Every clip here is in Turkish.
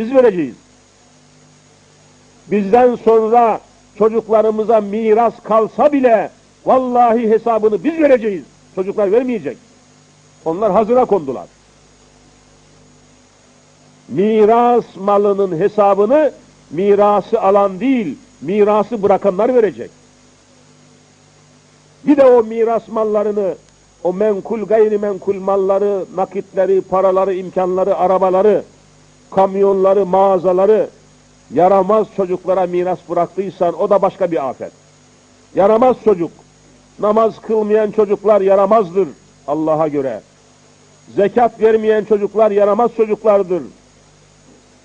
Biz vereceğiz. Bizden sonra çocuklarımıza miras kalsa bile vallahi hesabını biz vereceğiz. Çocuklar vermeyecek. Onlar hazıra kondular. Miras malının hesabını mirası alan değil, mirası bırakanlar verecek. Bir de o miras mallarını, o menkul gayrimenkul malları, nakitleri, paraları, imkanları, arabaları, kamyonları, mağazaları yaramaz çocuklara miras bıraktıysan o da başka bir afet. Yaramaz çocuk, namaz kılmayan çocuklar yaramazdır Allah'a göre. Zekat vermeyen çocuklar yaramaz çocuklardır.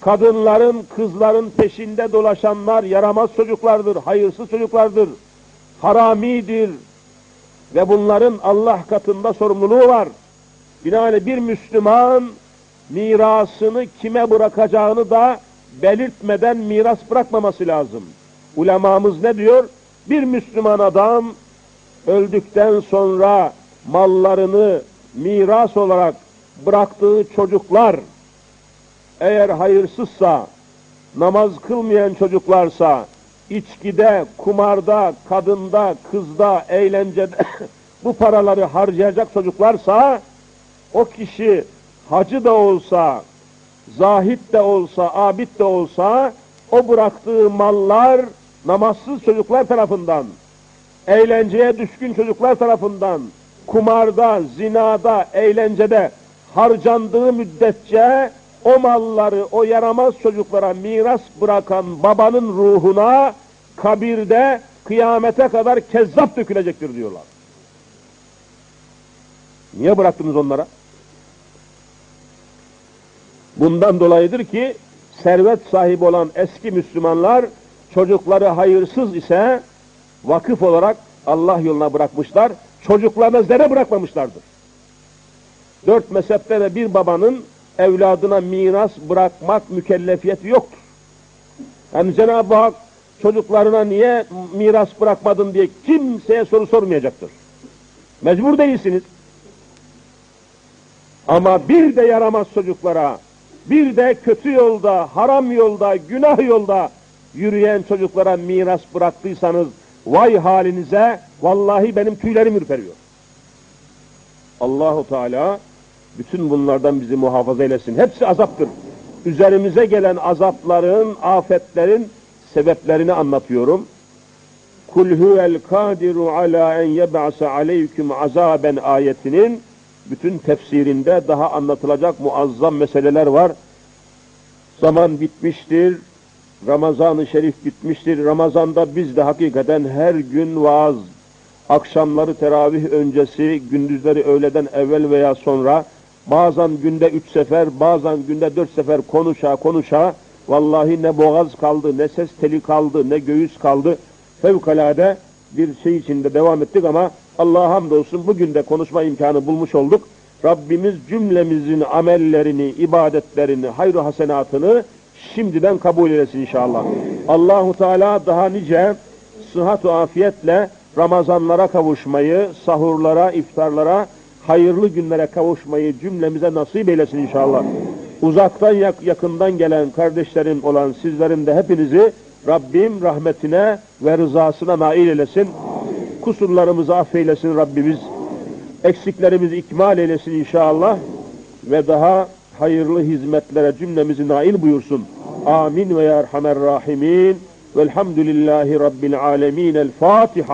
Kadınların, kızların peşinde dolaşanlar yaramaz çocuklardır, hayırsız çocuklardır. Haramidir, ve bunların Allah katında sorumluluğu var. Binaenaleyh bir Müslüman mirasını kime bırakacağını da belirtmeden miras bırakmaması lazım. Ulemamız ne diyor? Bir Müslüman adam öldükten sonra mallarını miras olarak bıraktığı çocuklar eğer hayırsızsa, namaz kılmayan çocuklarsa, içkide, kumarda, kadında, kızda, eğlencede bu paraları harcayacak çocuklarsa o kişi hacı da olsa, zahit de olsa, abid de olsa o bıraktığı mallar namazsız çocuklar tarafından, eğlenceye düşkün çocuklar tarafından, kumarda, zinada, eğlencede harcandığı müddetçe o malları o yaramaz çocuklara miras bırakan babanın ruhuna kabirde kıyamete kadar kezzap dökülecektir diyorlar. Niye bıraktınız onlara? Bundan dolayıdır ki servet sahibi olan eski Müslümanlar çocukları hayırsız ise vakıf olarak Allah yoluna bırakmışlar. Çocuklarına zerre bırakmamışlardır. Dört mezhepte de bir babanın evladına miras bırakmak mükellefiyeti yoktur. Yani Cenab-ı Hak çocuklarına niye miras bırakmadın diye kimseye soru sormayacaktır. Mecbur değilsiniz. Ama bir de yaramaz çocuklara, bir de kötü yolda, haram yolda, günah yolda yürüyen çocuklara miras bıraktıysanız vay halinize vallahi benim tüylerim ürperiyor. Allahu Teala bütün bunlardan bizi muhafaza eylesin. Hepsi azaptır. Üzerimize gelen azapların, afetlerin sebeplerini anlatıyorum. Kul huvel kadiru ala en yeb'ase aleyküm azaben ayetinin bütün tefsirinde daha anlatılacak muazzam meseleler var. Zaman bitmiştir. Ramazan-ı Şerif bitmiştir. Ramazanda biz de hakikaten her gün vaaz, akşamları teravih öncesi, gündüzleri öğleden evvel veya sonra Bazen günde üç sefer, bazen günde dört sefer konuşa konuşa, vallahi ne boğaz kaldı, ne ses teli kaldı, ne göğüs kaldı. Fevkalade bir şey içinde devam ettik ama Allah'a hamdolsun bugün de konuşma imkanı bulmuş olduk. Rabbimiz cümlemizin amellerini, ibadetlerini, hayru hasenatını şimdiden kabul eylesin inşallah. Allahu Teala daha nice sıhhat ve afiyetle Ramazanlara kavuşmayı, sahurlara, iftarlara, hayırlı günlere kavuşmayı cümlemize nasip eylesin inşallah. Uzaktan yak yakından gelen kardeşlerim olan sizlerin de hepinizi Rabbim rahmetine ve rızasına nail eylesin. Kusurlarımızı affeylesin Rabbimiz. Eksiklerimizi ikmal eylesin inşallah. Ve daha hayırlı hizmetlere cümlemizi nail buyursun. Amin ve ya Erhamer Rahimin. Velhamdülillahi Rabbil Alemin. El Fatiha.